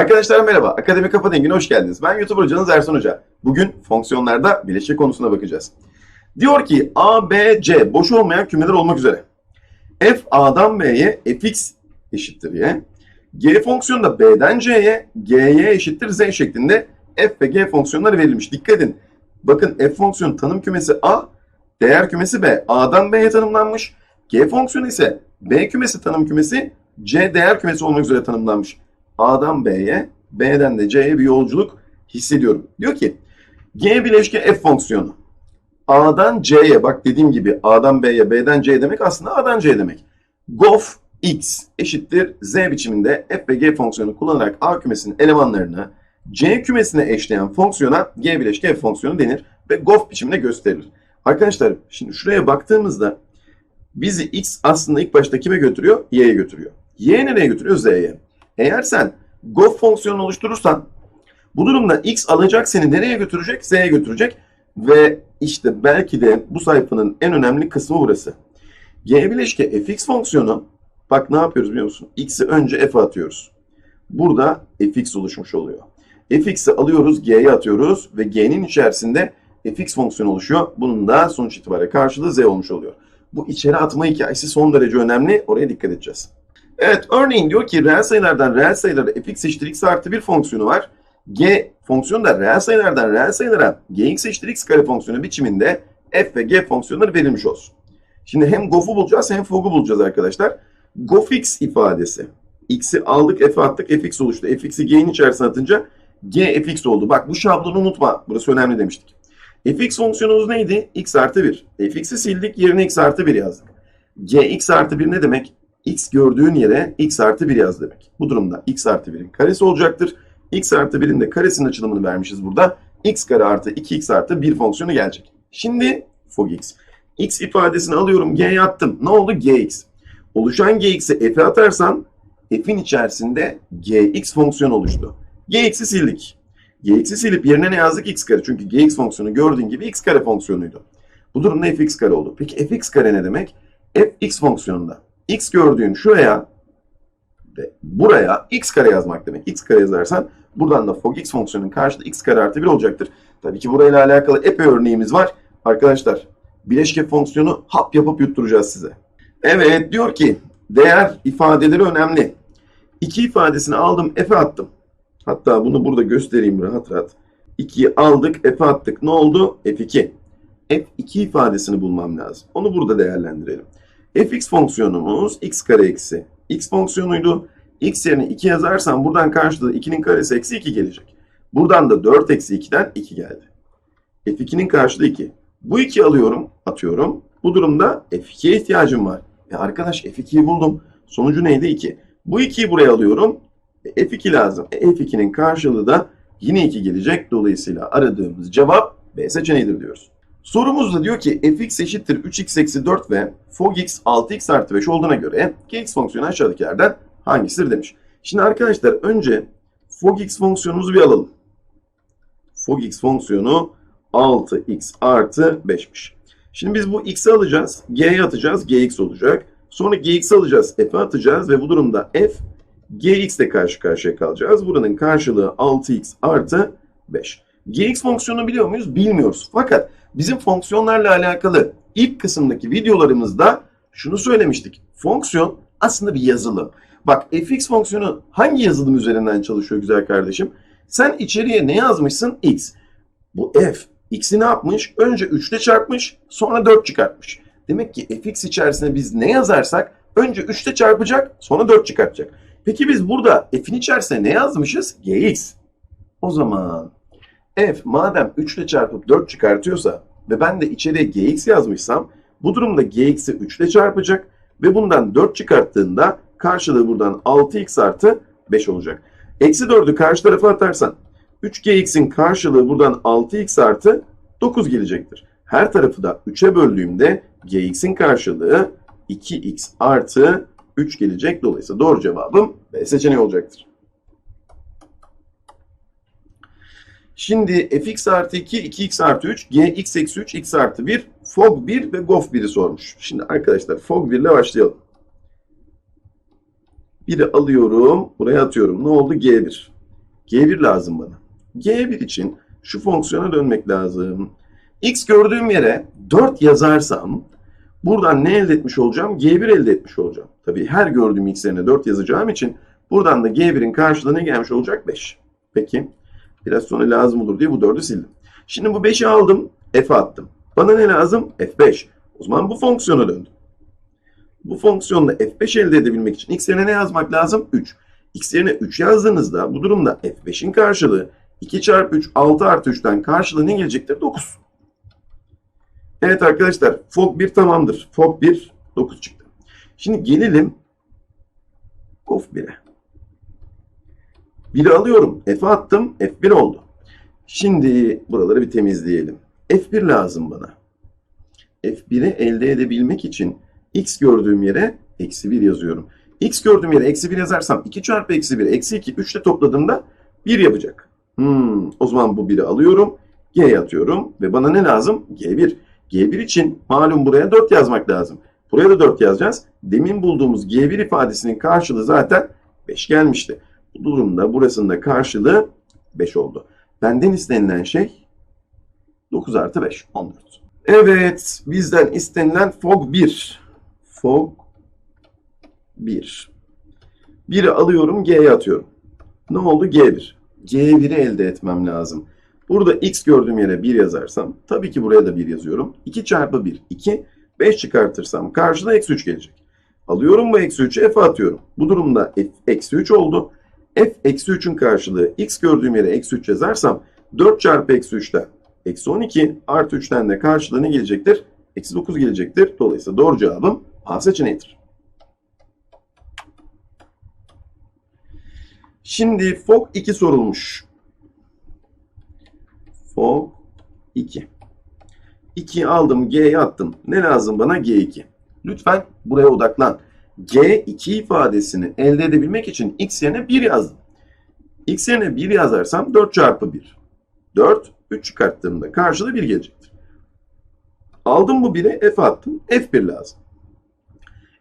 Arkadaşlar merhaba, Akademi Kafa Dengi'ne hoş geldiniz. Ben YouTuber hocanız Ersan Hoca. Bugün fonksiyonlarda bileşik konusuna bakacağız. Diyor ki A, B, C boş olmayan kümeler olmak üzere. F A'dan B'ye fx eşittir y. G fonksiyonu da B'den C'ye, G'ye eşittir Z şeklinde f ve g fonksiyonları verilmiş. Dikkat edin. Bakın f fonksiyonu tanım kümesi A, değer kümesi B. A'dan B'ye tanımlanmış. G fonksiyonu ise B kümesi tanım kümesi C değer kümesi olmak üzere tanımlanmış. A'dan B'ye, B'den de C'ye bir yolculuk hissediyorum. Diyor ki G bileşke f fonksiyonu. A'dan C'ye bak dediğim gibi A'dan B'ye, B'den C'ye demek aslında A'dan C demek. Gof x eşittir z biçiminde f ve g fonksiyonu kullanarak A kümesinin elemanlarını C kümesine eşleyen fonksiyona G bileşke f fonksiyonu denir ve gof biçiminde gösterilir. Arkadaşlar şimdi şuraya baktığımızda bizi x aslında ilk başta kime götürüyor? Y'ye götürüyor. Y nereye götürüyor? Z'ye. Eğer sen gof fonksiyonu oluşturursan bu durumda x alacak seni nereye götürecek? Z'ye götürecek. Ve işte belki de bu sayfanın en önemli kısmı burası. G bileşke fx fonksiyonu bak ne yapıyoruz biliyor musun? X'i önce f'e atıyoruz. Burada fx oluşmuş oluyor. fx'i alıyoruz, g'ye atıyoruz ve g'nin içerisinde fx fonksiyonu oluşuyor. Bunun da sonuç itibariyle karşılığı z olmuş oluyor. Bu içeri atma hikayesi son derece önemli. Oraya dikkat edeceğiz. Evet örneğin diyor ki reel sayılardan reel sayılara fx eşittir x artı bir fonksiyonu var. G fonksiyonu da reel sayılardan reel sayılara gx eşittir x kare fonksiyonu biçiminde f ve g fonksiyonları verilmiş olsun. Şimdi hem gof'u bulacağız hem fog'u bulacağız arkadaşlar. Gofx ifadesi. X'i aldık f'e attık fx oluştu. fx'i g'nin içerisine atınca g fx oldu. Bak bu şablonu unutma. Burası önemli demiştik. fx fonksiyonumuz neydi? x artı 1. fx'i sildik yerine x artı 1 yazdık. gx artı 1 ne demek? X gördüğün yere x artı 1 yaz demek. Bu durumda x artı 1'in karesi olacaktır. x artı 1'in de karesinin açılımını vermişiz burada. x kare artı 2x artı 1 fonksiyonu gelecek. Şimdi fog x. x ifadesini alıyorum g'ye attım. Ne oldu? gx. Oluşan gx'i f'e atarsan f'in içerisinde gx fonksiyonu oluştu. gx'i sildik. gx'i silip yerine ne yazdık? x kare. Çünkü gx fonksiyonu gördüğün gibi x kare fonksiyonuydu. Bu durumda fx kare oldu. Peki fx kare ne demek? fx fonksiyonunda x gördüğün şuraya ve buraya x kare yazmak demek. x kare yazarsan buradan da fog x fonksiyonunun karşılığı x kare artı 1 olacaktır. Tabii ki burayla alakalı epey örneğimiz var. Arkadaşlar bileşke fonksiyonu hap yapıp yutturacağız size. Evet diyor ki değer ifadeleri önemli. İki ifadesini aldım f'e attım. Hatta bunu burada göstereyim rahat rahat. 2'yi aldık f'e attık. Ne oldu? f2. f2 ifadesini bulmam lazım. Onu burada değerlendirelim. Fx fonksiyonumuz x kare eksi x fonksiyonuydu. x yerine 2 yazarsam buradan karşılığı 2'nin karesi eksi 2 gelecek. Buradan da 4 eksi 2'den 2 geldi. f2'nin karşılığı 2. Bu 2'yi alıyorum, atıyorum. Bu durumda f2'ye ihtiyacım var. E arkadaş f2'yi buldum. Sonucu neydi? 2. Bu 2'yi buraya alıyorum. E f2 lazım. E f2'nin karşılığı da yine 2 gelecek. Dolayısıyla aradığımız cevap B seçeneğidir diyoruz. Sorumuzda diyor ki fx eşittir 3x eksi 4 ve fogx 6x artı 5 olduğuna göre gx fonksiyonu aşağıdakilerden hangisidir demiş. Şimdi arkadaşlar önce fogx fonksiyonumuzu bir alalım. Fogx fonksiyonu 6x artı 5'miş. Şimdi biz bu x'i alacağız, g'ye atacağız, gx olacak. Sonra gx'i alacağız, f'e atacağız ve bu durumda f, gx ile karşı karşıya kalacağız. Buranın karşılığı 6x artı 5. gx fonksiyonunu biliyor muyuz? Bilmiyoruz. Fakat bizim fonksiyonlarla alakalı ilk kısımdaki videolarımızda şunu söylemiştik. Fonksiyon aslında bir yazılım. Bak fx fonksiyonu hangi yazılım üzerinden çalışıyor güzel kardeşim? Sen içeriye ne yazmışsın? x. Bu f x'i ne yapmış? Önce 3 ile çarpmış, sonra 4 çıkartmış. Demek ki fx içerisine biz ne yazarsak önce 3 ile çarpacak, sonra 4 çıkartacak. Peki biz burada f'in içerisine ne yazmışız? gx. O zaman f madem 3 ile çarpıp 4 çıkartıyorsa ve ben de içeriye gx yazmışsam bu durumda gx'i 3 ile çarpacak ve bundan 4 çıkarttığında karşılığı buradan 6x artı 5 olacak. Eksi 4'ü karşı tarafa atarsan 3gx'in karşılığı buradan 6x artı 9 gelecektir. Her tarafı da 3'e böldüğümde gx'in karşılığı 2x artı 3 gelecek. Dolayısıyla doğru cevabım B seçeneği olacaktır. Şimdi fx artı 2, 2x artı 3, gx eksi 3, x artı 1, fog 1 ve gof 1'i sormuş. Şimdi arkadaşlar fog 1 ile başlayalım. 1'i alıyorum, buraya atıyorum. Ne oldu? G1. G1 lazım bana. G1 için şu fonksiyona dönmek lazım. X gördüğüm yere 4 yazarsam buradan ne elde etmiş olacağım? G1 elde etmiş olacağım. Tabii her gördüğüm X yerine 4 yazacağım için buradan da G1'in karşılığı ne gelmiş olacak? 5. Peki. Biraz sonra lazım olur diye bu 4'ü sildim. Şimdi bu 5'i aldım. F'e attım. Bana ne lazım? F5. O zaman bu fonksiyona döndüm. Bu fonksiyonda F5 elde edebilmek için X yerine ne yazmak lazım? 3. X yerine 3 yazdığınızda bu durumda F5'in karşılığı 2 çarpı 3 6 artı 3'ten karşılığı ne gelecektir? 9. Evet arkadaşlar FOG 1 tamamdır. FOG 1 9 çıktı. Şimdi gelelim GOF 1'e. 1'i alıyorum. F'e attım. F1 oldu. Şimdi buraları bir temizleyelim. F1 lazım bana. F1'i elde edebilmek için X gördüğüm yere eksi 1 yazıyorum. X gördüğüm yere eksi 1 yazarsam 2 çarpı eksi 1 eksi 2 3 ile topladığımda 1 yapacak. Hmm, o zaman bu 1'i alıyorum. G'ye atıyorum ve bana ne lazım? G1. G1 için malum buraya 4 yazmak lazım. Buraya da 4 yazacağız. Demin bulduğumuz G1 ifadesinin karşılığı zaten 5 gelmişti. Bu durumda burasının da karşılığı 5 oldu. Benden istenilen şey 9 artı 5, 14. Evet, bizden istenilen FOG 1. FOG 1. 1'i alıyorum, G'ye atıyorum. Ne oldu? G1. G1'i elde etmem lazım. Burada X gördüğüm yere 1 yazarsam, tabii ki buraya da 1 yazıyorum. 2 çarpı 1, 2. 5 çıkartırsam karşıda eksi 3 gelecek. Alıyorum bu eksi 3'ü F'e atıyorum. Bu durumda eksi 3 oldu. F eksi 3'ün karşılığı X gördüğüm yere eksi 3 yazarsam 4 çarpı eksi 3'ten eksi 12 artı 3'ten de karşılığı ne gelecektir? Eksi 9 gelecektir. Dolayısıyla doğru cevabım A seçeneğidir. Şimdi FOG 2 sorulmuş. FOG 2. 2'yi aldım G'ye attım. Ne lazım bana? G2. Lütfen buraya odaklan. G2 ifadesini elde edebilmek için X yerine 1 yazdım. X yerine 1 yazarsam 4 çarpı 1. 4, 3 çıkarttığımda karşılığı 1 gelecektir. Aldım bu 1'e F attım. F1 lazım.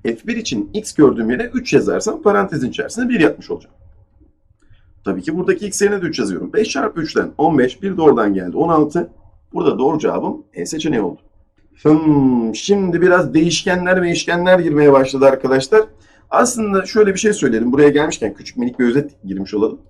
F1 için X gördüğüm yere 3 yazarsam parantezin içerisinde 1 yapmış olacağım. Tabii ki buradaki X yerine de 3 yazıyorum. 5 çarpı 3'ten 15, 1 de oradan geldi. 16. Burada doğru cevabım E seçeneği oldu. Hmm, şimdi biraz değişkenler ve işkenler girmeye başladı arkadaşlar. Aslında şöyle bir şey söyleyelim. Buraya gelmişken küçük minik bir özet girmiş olalım.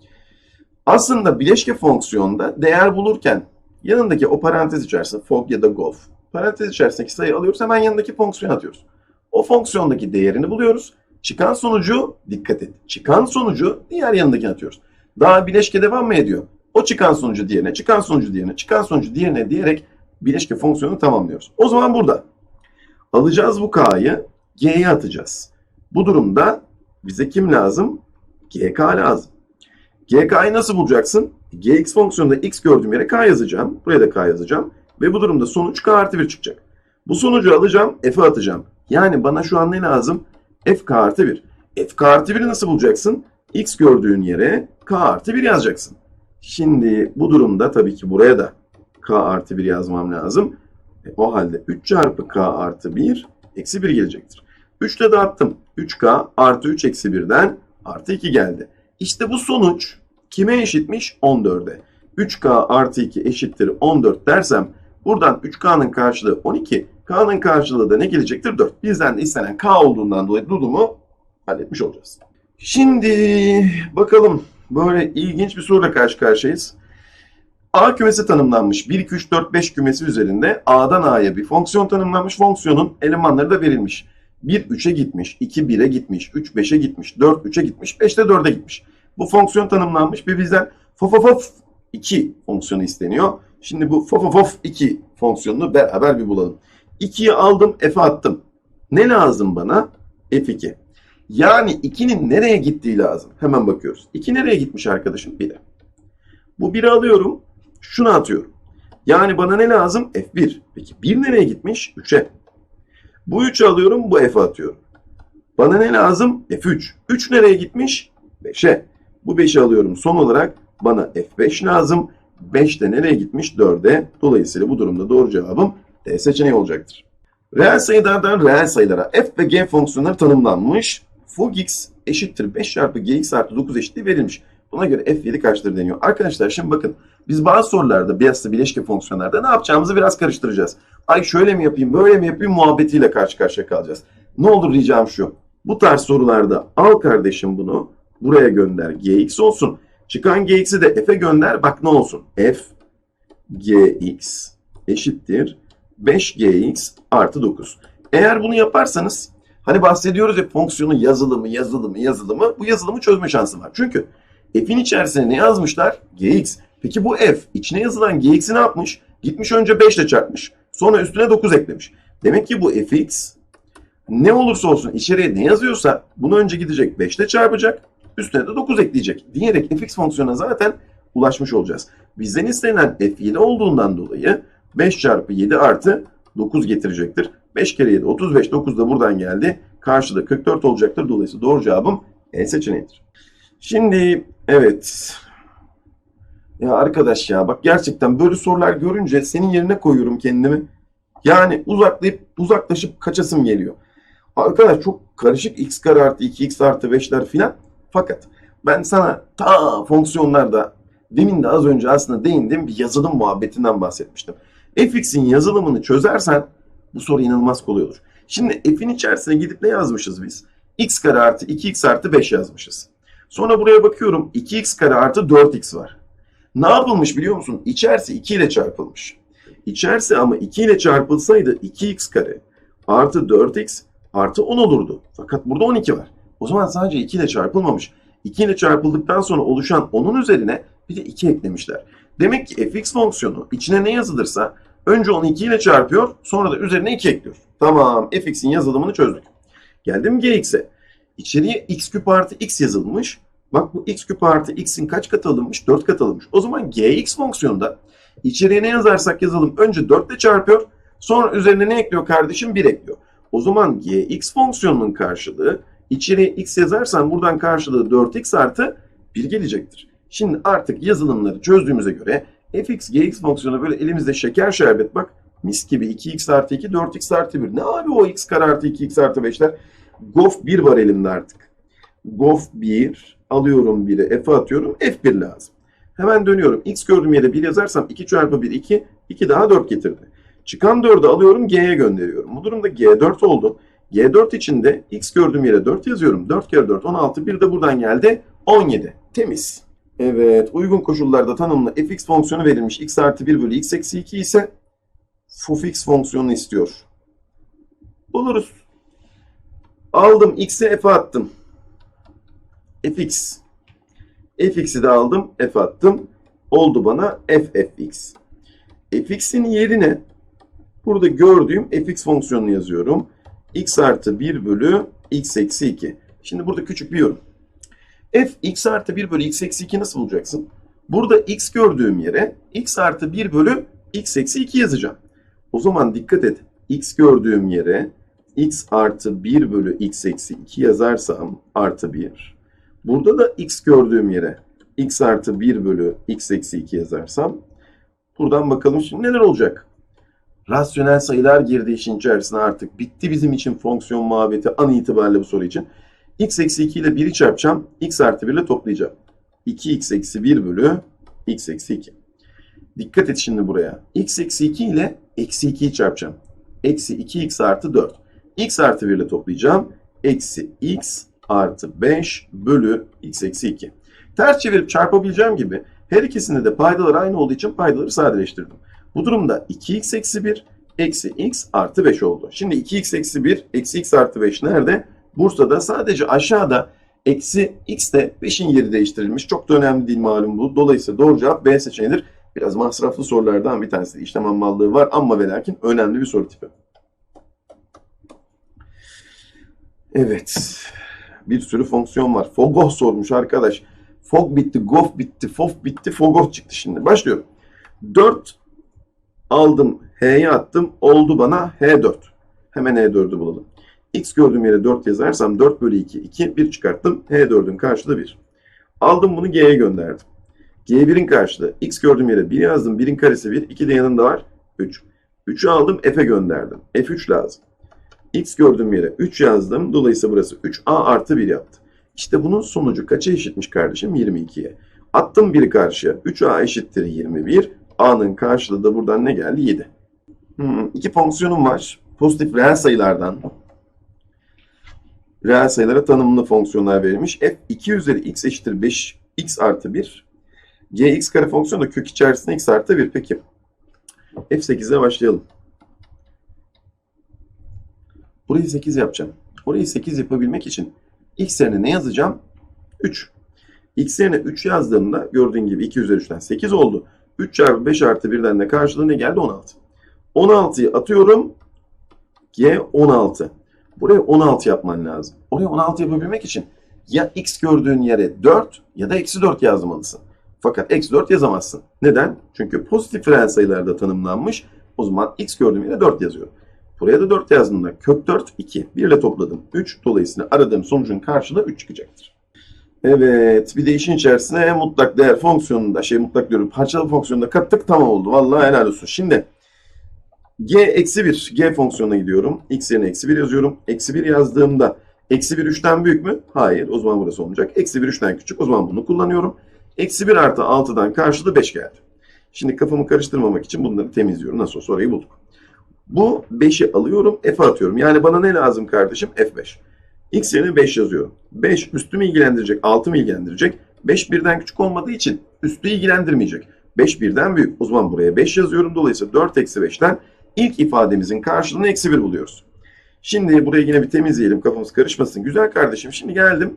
Aslında bileşke fonksiyonda değer bulurken yanındaki o parantez içerisinde fog ya da gof parantez içerisindeki sayı alıyoruz hemen yanındaki fonksiyon atıyoruz. O fonksiyondaki değerini buluyoruz. Çıkan sonucu dikkat et. Çıkan sonucu diğer yanındakine atıyoruz. Daha bileşke devam mı ediyor? O çıkan sonucu diğerine, çıkan sonucu diğerine, çıkan sonucu diğerine diyerek bileşke fonksiyonunu tamamlıyoruz. O zaman burada alacağız bu k'yı g'ye atacağız. Bu durumda bize kim lazım? gk lazım. gk'yı nasıl bulacaksın? gx fonksiyonunda x gördüğüm yere k yazacağım. Buraya da k yazacağım. Ve bu durumda sonuç k artı 1 çıkacak. Bu sonucu alacağım, f'e atacağım. Yani bana şu an ne lazım? f k artı 1. f k artı 1'i nasıl bulacaksın? x gördüğün yere k artı 1 yazacaksın. Şimdi bu durumda tabii ki buraya da k artı 1 yazmam lazım. E, o halde 3 çarpı k artı 1 eksi 1 gelecektir. 3 ile dağıttım. 3k artı 3 eksi 1'den artı 2 geldi. İşte bu sonuç kime eşitmiş? 14'e. 3k artı 2 eşittir 14 dersem buradan 3k'nın karşılığı 12, k'nın karşılığı da ne gelecektir? 4. Bizden de istenen k olduğundan dolayı durumu halletmiş olacağız. Şimdi bakalım böyle ilginç bir soruyla karşı karşıyayız. A kümesi tanımlanmış. 1, 2, 3, 4, 5 kümesi üzerinde A'dan A'ya bir fonksiyon tanımlanmış. Fonksiyonun elemanları da verilmiş. 1 3'e gitmiş, 2 1'e gitmiş, 3 5'e gitmiş, 4 3'e gitmiş, 5 de 4'e gitmiş. Bu fonksiyon tanımlanmış ve bizden fofofof 2 fonksiyonu isteniyor. Şimdi bu fofofof 2 fonksiyonunu beraber bir bulalım. 2'yi aldım, F'e attım. Ne lazım bana? F2. Yani 2'nin nereye gittiği lazım. Hemen bakıyoruz. 2 nereye gitmiş arkadaşım? 1'e. Bu 1'i alıyorum. Şunu atıyorum. Yani bana ne lazım? F1. Peki 1 nereye gitmiş? 3'e. Bu 3'ü alıyorum. Bu F'e atıyorum. Bana ne lazım? F3. 3 nereye gitmiş? 5'e. Bu 5'i alıyorum. Son olarak bana F5 lazım. 5 de nereye gitmiş? 4'e. Dolayısıyla bu durumda doğru cevabım D seçeneği olacaktır. Reel sayılardan reel sayılara f ve g fonksiyonları tanımlanmış. Fog x eşittir 5 çarpı gx artı 9 eşitliği verilmiş. Buna göre f7 kaçtır deniyor. Arkadaşlar şimdi bakın biz bazı sorularda Bias'ta bileşke fonksiyonlarda ne yapacağımızı biraz karıştıracağız. Ay şöyle mi yapayım böyle mi yapayım muhabbetiyle karşı karşıya kalacağız. Ne olur ricam şu. Bu tarz sorularda al kardeşim bunu buraya gönder gx olsun. Çıkan gx'i de f'e gönder bak ne olsun. f gx eşittir 5gx artı 9. Eğer bunu yaparsanız hani bahsediyoruz ya fonksiyonun yazılımı yazılımı yazılımı bu yazılımı çözme şansı var. Çünkü f'in içerisine ne yazmışlar? gx. Peki bu f içine yazılan gx'i ne yapmış? Gitmiş önce 5 ile çarpmış. Sonra üstüne 9 eklemiş. Demek ki bu fx ne olursa olsun içeriye ne yazıyorsa bunu önce gidecek 5 ile çarpacak. Üstüne de 9 ekleyecek. Diyerek fx fonksiyonuna zaten ulaşmış olacağız. Bizden istenilen f7 olduğundan dolayı 5 çarpı 7 artı 9 getirecektir. 5 kere 7 35 9 da buradan geldi. Karşıda 44 olacaktır. Dolayısıyla doğru cevabım E seçeneğidir. Şimdi evet. Ya arkadaş ya bak gerçekten böyle sorular görünce senin yerine koyuyorum kendimi. Yani uzaklayıp uzaklaşıp kaçasım geliyor. Arkadaş çok karışık x kare artı 2x artı 5'ler filan. Fakat ben sana ta fonksiyonlarda demin de az önce aslında değindiğim bir yazılım muhabbetinden bahsetmiştim. fx'in yazılımını çözersen bu soru inanılmaz kolay olur. Şimdi f'in içerisine gidip ne yazmışız biz? x kare artı 2x artı 5 yazmışız. Sonra buraya bakıyorum 2x kare artı 4x var. Ne yapılmış biliyor musun? İçerisi 2 ile çarpılmış. İçerisi ama 2 ile çarpılsaydı 2x kare artı 4x artı 10 olurdu. Fakat burada 12 var. O zaman sadece 2 ile çarpılmamış. 2 ile çarpıldıktan sonra oluşan 10'un üzerine bir de 2 eklemişler. Demek ki fx fonksiyonu içine ne yazılırsa önce onu 2 ile çarpıyor sonra da üzerine 2 ekliyor. Tamam fx'in yazılımını çözdük. Geldim gx'e. İçeriye x küp artı x yazılmış. Bak bu x küp artı x'in kaç katı alınmış? 4 katı alınmış. O zaman gx fonksiyonunda içeriye ne yazarsak yazalım önce 4 ile çarpıyor. Sonra üzerine ne ekliyor kardeşim? 1 ekliyor. O zaman gx fonksiyonunun karşılığı içeriye x yazarsan buradan karşılığı 4x artı 1 gelecektir. Şimdi artık yazılımları çözdüğümüze göre fx gx fonksiyonu böyle elimizde şeker şerbet bak mis gibi 2x artı 2 4x artı 1. Ne abi o x kare artı 2x artı 5'ler? Gof 1 var elimde artık. Gof 1 alıyorum 1'e f'e atıyorum f1 lazım. Hemen dönüyorum. x gördüğüm yere 1 yazarsam 2 çarpı 1 2 2 daha 4 getirdi. Çıkan 4'ü alıyorum G'ye gönderiyorum. Bu durumda G4 oldu. G4 içinde x gördüğüm yere 4 yazıyorum. 4 kere 4 16 bir de buradan geldi 17. Temiz. Evet uygun koşullarda tanımlı fx fonksiyonu verilmiş. x artı 1 bölü x eksi 2 ise fx fonksiyonunu istiyor. Buluruz. Aldım x'e f'e attım. Fx. fx'i de aldım f attım. Oldu bana f fx. fx'in yerine burada gördüğüm fx fonksiyonunu yazıyorum. x artı 1 bölü x eksi 2. Şimdi burada küçük bir yorum. f x artı 1 bölü x eksi 2 nasıl bulacaksın? Burada x gördüğüm yere x artı 1 bölü x eksi 2 yazacağım. O zaman dikkat et. x gördüğüm yere x artı 1 bölü x eksi 2 yazarsam artı 1. Burada da x gördüğüm yere x artı 1 bölü x eksi 2 yazarsam buradan bakalım şimdi neler olacak? Rasyonel sayılar girdi işin içerisine artık. Bitti bizim için fonksiyon muhabbeti an itibariyle bu soru için. x eksi 2 ile 1'i çarpacağım. x artı 1 ile toplayacağım. 2x eksi 1 bölü x eksi 2. Dikkat et şimdi buraya. x eksi 2 ile eksi 2'yi çarpacağım. Eksi 2x artı 4. x artı 1 ile toplayacağım. Eksi x artı 5 bölü x eksi 2. Ters çevirip çarpabileceğim gibi her ikisinde de paydalar aynı olduğu için paydaları sadeleştirdim. Bu durumda 2x eksi 1 eksi x artı 5 oldu. Şimdi 2x eksi 1 eksi x artı 5 nerede? Bursa'da sadece aşağıda eksi x de 5'in yeri değiştirilmiş. Çok da önemli değil malum bu. Dolayısıyla doğru cevap B seçeneğidir. Biraz masraflı sorulardan bir tanesi. İşlem ammallığı var ama ve lakin önemli bir soru tipi. Evet. Bir sürü fonksiyon var. Fogoh sormuş arkadaş. Fog bitti, gof bitti, fof bitti, fogoh çıktı şimdi. Başlıyorum. 4 aldım, H'ye attım. Oldu bana H4. Hemen H4'ü bulalım. X gördüğüm yere 4 yazarsam 4 bölü 2, 2, 1 çıkarttım. H4'ün karşılığı 1. Aldım bunu G'ye gönderdim. G1'in karşılığı. X gördüğüm yere 1 yazdım. 1'in karesi 1. 2 de yanında var. 3. 3'ü aldım F'e gönderdim. F3 lazım. X gördüğüm yere 3 yazdım. Dolayısıyla burası 3A artı 1 yaptı. İşte bunun sonucu kaça eşitmiş kardeşim? 22'ye. Attım biri karşıya. 3a eşittir 21. a'nın karşılığı da buradan ne geldi? 7. Hmm, iki fonksiyonum var. Pozitif reel sayılardan reel sayılara tanımlı fonksiyonlar verilmiş. f 2 üzeri x eşittir 5 x artı 1. gx kare fonksiyonu da kök içerisinde x artı 1. Peki. f8'e başlayalım. Burayı 8 yapacağım. Orayı 8 yapabilmek için x yerine ne yazacağım? 3. x yerine 3 yazdığımda gördüğün gibi 2 üzeri 3'ten 8 oldu. 3 çarpı 5 artı 1'den de karşılığı ne geldi? 16. 16'yı atıyorum. G 16. Buraya 16 yapman lazım. Oraya 16 yapabilmek için ya x gördüğün yere 4 ya da eksi 4 yazmalısın. Fakat eksi 4 yazamazsın. Neden? Çünkü pozitif reel sayılarda tanımlanmış. O zaman x gördüğüm yere 4 yazıyorum. Buraya da 4 yazdığımda kök 4 2. 1 ile topladım 3. Dolayısıyla aradığım sonucun karşılığı 3 çıkacaktır. Evet bir de işin içerisine mutlak değer fonksiyonunda şey mutlak diyorum parçalı fonksiyonunda kattık tamam oldu. Vallahi helal olsun. Şimdi g eksi 1 g fonksiyonuna gidiyorum. x yerine eksi 1 yazıyorum. Eksi 1 yazdığımda eksi 1 3'ten büyük mü? Hayır o zaman burası olmayacak. Eksi 1 3'ten küçük o zaman bunu kullanıyorum. Eksi 1 artı 6'dan karşılığı 5 geldi. Şimdi kafamı karıştırmamak için bunları temizliyorum. Nasıl olsa orayı bulduk. Bu 5'i alıyorum F'e atıyorum. Yani bana ne lazım kardeşim? F5. X yerine 5 yazıyorum. 5 üstümü ilgilendirecek, altımı ilgilendirecek. 5 birden küçük olmadığı için üstü ilgilendirmeyecek. 5 birden büyük. O zaman buraya 5 yazıyorum. Dolayısıyla 4 eksi 5'ten ilk ifademizin karşılığını eksi 1 buluyoruz. Şimdi burayı yine bir temizleyelim. Kafamız karışmasın. Güzel kardeşim. Şimdi geldim.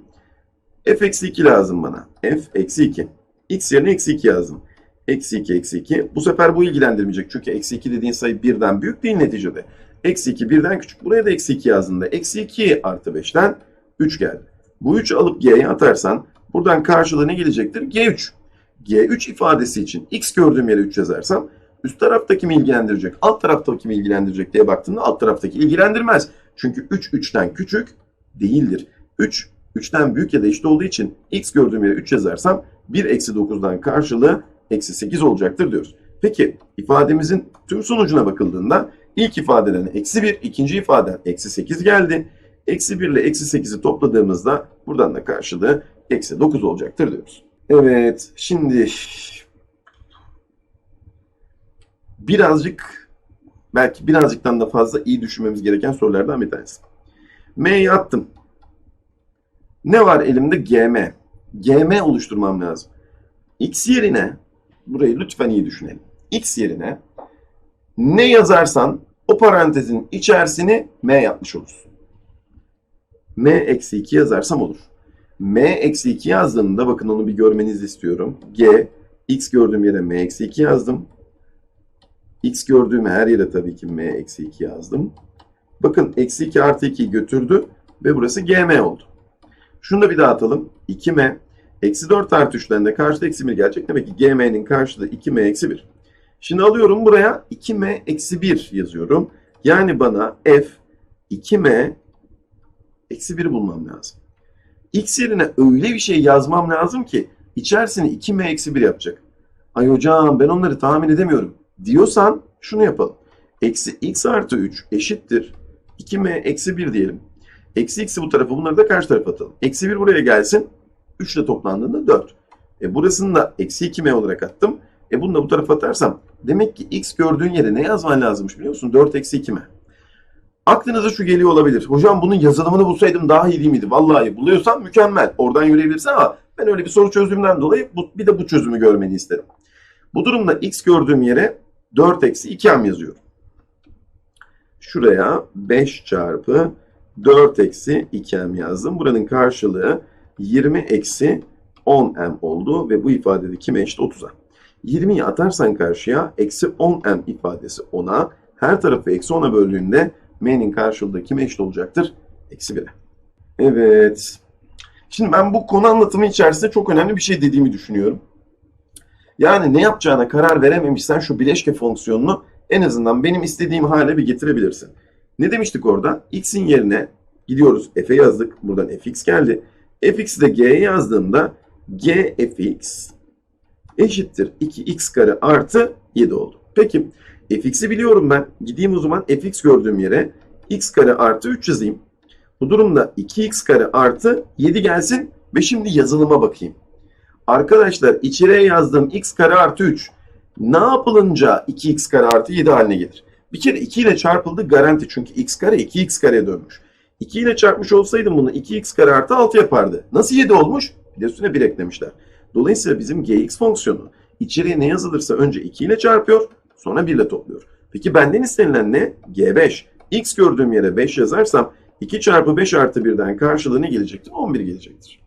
F eksi 2 lazım bana. F eksi 2. X yerine eksi 2 yazdım. Eksi 2 eksi 2. Bu sefer bu ilgilendirmeyecek. Çünkü eksi 2 dediğin sayı birden büyük değil neticede. Eksi 2 birden küçük. Buraya da eksi 2 yazdığında eksi 2 artı 5'ten 3 geldi. Bu 3'ü alıp G'ye atarsan buradan karşılığı ne gelecektir? G3. G3 ifadesi için X gördüğüm yere 3 yazarsam üst taraftaki mi ilgilendirecek, alt taraftaki mi ilgilendirecek diye baktığında alt taraftaki ilgilendirmez. Çünkü 3 3'ten küçük değildir. 3 3'ten büyük ya da eşit olduğu için X gördüğüm yere 3 yazarsam 1 eksi 9'dan karşılığı eksi 8 olacaktır diyoruz. Peki ifademizin tüm sonucuna bakıldığında ilk ifadeden eksi 1, ikinci ifadeden eksi 8 geldi. Eksi 1 ile eksi 8'i topladığımızda buradan da karşılığı eksi 9 olacaktır diyoruz. Evet şimdi birazcık belki birazcıktan da fazla iyi düşünmemiz gereken sorulardan bir tanesi. M'yi attım. Ne var elimde? GM. GM oluşturmam lazım. X yerine burayı lütfen iyi düşünelim. X yerine ne yazarsan o parantezin içerisini M yapmış olursun. M eksi 2 yazarsam olur. M eksi 2 yazdığımda bakın onu bir görmenizi istiyorum. G, X gördüğüm yere M eksi 2 yazdım. X gördüğüm her yere tabii ki M eksi 2 yazdım. Bakın eksi 2 artı 2'yi götürdü ve burası GM oldu. Şunu da bir daha atalım. 2M eksi 4 artı 3'ten de karşıda eksi 1 gelecek. Demek ki GM'nin karşılığı 2M eksi 1. Şimdi alıyorum buraya 2M eksi 1 yazıyorum. Yani bana F 2M eksi 1'i bulmam lazım. X yerine öyle bir şey yazmam lazım ki içerisini 2M eksi 1 yapacak. Ay hocam ben onları tahmin edemiyorum diyorsan şunu yapalım. Eksi x artı 3 eşittir 2m eksi 1 diyelim. Eksi x'i bu tarafa bunları da karşı tarafa atalım. Eksi 1 buraya gelsin. 3 ile toplandığında 4. E burasını da eksi 2m olarak attım. E bunu da bu tarafa atarsam demek ki x gördüğün yere ne yazman lazımmış biliyor musun? 4 eksi 2m. Aklınıza şu geliyor olabilir. Hocam bunun yazılımını bulsaydım daha iyi değil miydi? Vallahi buluyorsan mükemmel. Oradan yürüyebilirsin ama ben öyle bir soru çözdüğümden dolayı bu, bir de bu çözümü görmeni isterim. Bu durumda x gördüğüm yere 4 eksi 2m yazıyorum. Şuraya 5 çarpı 4 eksi 2m yazdım. Buranın karşılığı 20 eksi 10m oldu ve bu ifadede kime eşit 30'a. 20'yi atarsan karşıya eksi 10m ifadesi 10'a. Her tarafı eksi 10'a böldüğünde m'nin karşılığı kime eşit olacaktır? Eksi 1'e. Evet. Şimdi ben bu konu anlatımı içerisinde çok önemli bir şey dediğimi düşünüyorum. Yani ne yapacağına karar verememişsen şu bileşke fonksiyonunu en azından benim istediğim hale bir getirebilirsin. Ne demiştik orada? X'in yerine gidiyoruz F'e yazdık. Buradan fx geldi. Fx'i de g'ye yazdığımda g fx eşittir 2x kare artı 7 oldu. Peki fx'i biliyorum ben. Gideyim o zaman fx gördüğüm yere x kare artı 3 yazayım. Bu durumda 2x kare artı 7 gelsin ve şimdi yazılıma bakayım. Arkadaşlar içeriye yazdığım x kare artı 3 ne yapılınca 2x kare artı 7 haline gelir? Bir kere 2 ile çarpıldı garanti çünkü x kare 2x kareye dönmüş. 2 ile çarpmış olsaydım bunu 2x kare artı 6 yapardı. Nasıl 7 olmuş? Bir de üstüne 1 eklemişler. Dolayısıyla bizim gx fonksiyonu içeriye ne yazılırsa önce 2 ile çarpıyor sonra 1 ile topluyor. Peki benden istenilen ne? g5. x gördüğüm yere 5 yazarsam 2 çarpı 5 artı 1'den karşılığı ne gelecektir? 11 gelecektir.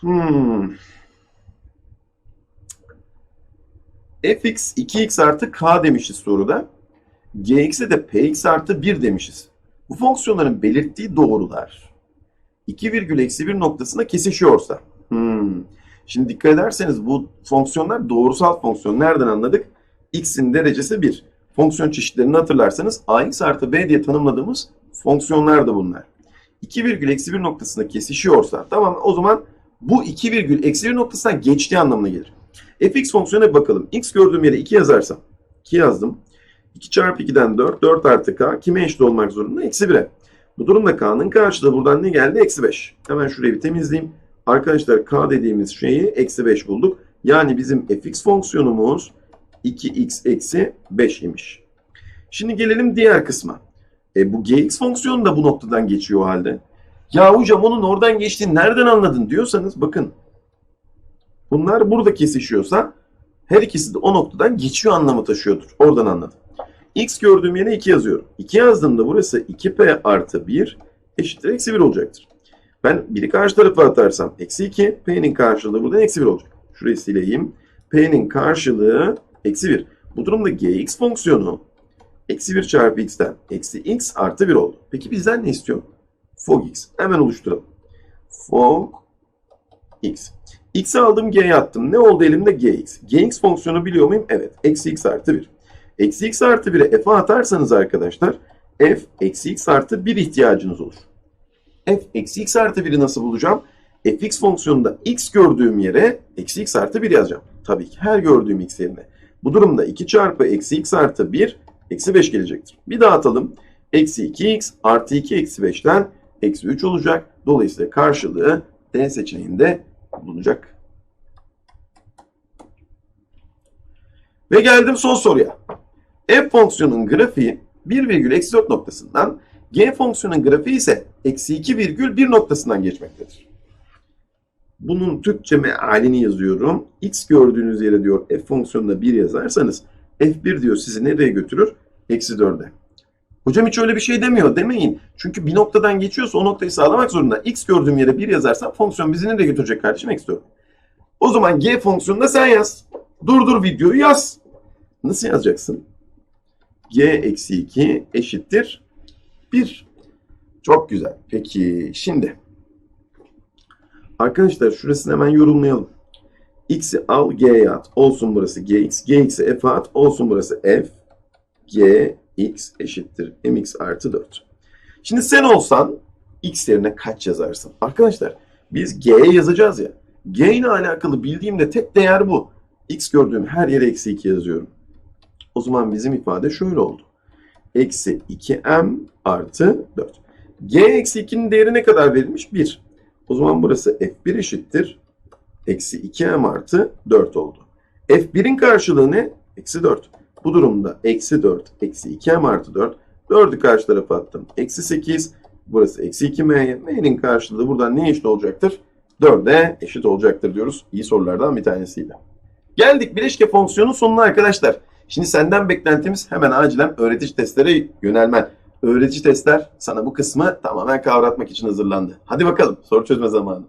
Hmm. fx 2x artı k demişiz soruda. Gx'e de px artı 1 demişiz. Bu fonksiyonların belirttiği doğrular 2 virgül eksi 1 noktasında kesişiyorsa. Hmm. Şimdi dikkat ederseniz bu fonksiyonlar doğrusal fonksiyon. Nereden anladık? x'in derecesi 1. Fonksiyon çeşitlerini hatırlarsanız ax artı b diye tanımladığımız fonksiyonlar da bunlar. 2 virgül eksi 1 noktasında kesişiyorsa tamam o zaman bu 2 virgül eksi 1 noktasından geçtiği anlamına gelir. fx fonksiyonuna bir bakalım. x gördüğüm yere 2 yazarsam 2 yazdım. 2 çarpı 2'den 4, 4 artı k kime eşit olmak zorunda? Eksi 1'e. Bu durumda k'nın karşılığı buradan ne geldi? Eksi 5. Hemen şurayı bir temizleyeyim. Arkadaşlar k dediğimiz şeyi eksi 5 bulduk. Yani bizim fx fonksiyonumuz 2x eksi 5 imiş. Şimdi gelelim diğer kısma. E, bu gx fonksiyonu da bu noktadan geçiyor o halde. Ya hocam onun oradan geçtiğini nereden anladın diyorsanız bakın. Bunlar burada kesişiyorsa her ikisi de o noktadan geçiyor anlamı taşıyordur. Oradan anladım. X gördüğüm yere 2 yazıyorum. 2 yazdığımda burası 2p artı 1 eşittir eksi 1 olacaktır. Ben 1'i karşı tarafa atarsam eksi 2, p'nin karşılığı buradan eksi 1 olacak. Şurayı sileyim. p'nin karşılığı eksi 1. Bu durumda gx fonksiyonu eksi 1 çarpı x'ten eksi x artı 1 oldu. Peki bizden ne istiyor? fog x. Hemen oluşturalım. Fog x. x'i aldım g'ye attım. Ne oldu elimde gx. gx fonksiyonu biliyor muyum? Evet. Eksi x artı 1. Eksi x artı 1'e f'a atarsanız arkadaşlar f eksi x artı 1 ihtiyacınız olur. f eksi x artı 1'i nasıl bulacağım? fx fonksiyonunda x gördüğüm yere eksi x artı 1 yazacağım. Tabii ki her gördüğüm x yerine. Bu durumda 2 çarpı eksi x artı 1 eksi 5 gelecektir. Bir daha atalım. Eksi 2x artı 2 eksi 5'ten eksi 3 olacak. Dolayısıyla karşılığı D seçeneğinde bulunacak. Ve geldim son soruya. F fonksiyonun grafiği 1 virgül eksi 4 noktasından G fonksiyonun grafiği ise eksi 2 virgül 1 noktasından geçmektedir. Bunun Türkçe mealini yazıyorum. X gördüğünüz yere diyor F fonksiyonuna 1 yazarsanız F1 diyor sizi nereye götürür? Eksi 4'e. Hocam hiç öyle bir şey demiyor demeyin. Çünkü bir noktadan geçiyorsa o noktayı sağlamak zorunda. X gördüğüm yere 1 yazarsam fonksiyon bizi nereye götürecek kardeşim? Eksi 4. O zaman G fonksiyonunda sen yaz. Durdur videoyu yaz. Nasıl yazacaksın? G eksi 2 eşittir 1. Çok güzel. Peki şimdi. Arkadaşlar şurasını hemen yorumlayalım. X'i al G'ye at. Olsun burası Gx. Gx'i F'e at. Olsun burası F. G x eşittir mx artı 4. Şimdi sen olsan x yerine kaç yazarsın? Arkadaşlar biz g'ye yazacağız ya. g ile alakalı bildiğimde tek değer bu. x gördüğüm her yere eksi 2 yazıyorum. O zaman bizim ifade şöyle oldu. Eksi 2m artı 4. g eksi 2'nin değeri ne kadar verilmiş? 1. O zaman burası f1 eşittir. Eksi 2m artı 4 oldu. f1'in karşılığı ne? Eksi 4. Bu durumda eksi 4, eksi 2m artı 4. 4'ü karşı tarafa attım. Eksi 8. Burası eksi 2m. m'nin karşılığı buradan ne eşit olacaktır? 4'e eşit olacaktır diyoruz. İyi sorulardan bir tanesiyle. Geldik bileşke fonksiyonun sonuna arkadaşlar. Şimdi senden beklentimiz hemen acilen öğretici testlere yönelmen. Öğretici testler sana bu kısmı tamamen kavratmak için hazırlandı. Hadi bakalım soru çözme zamanı.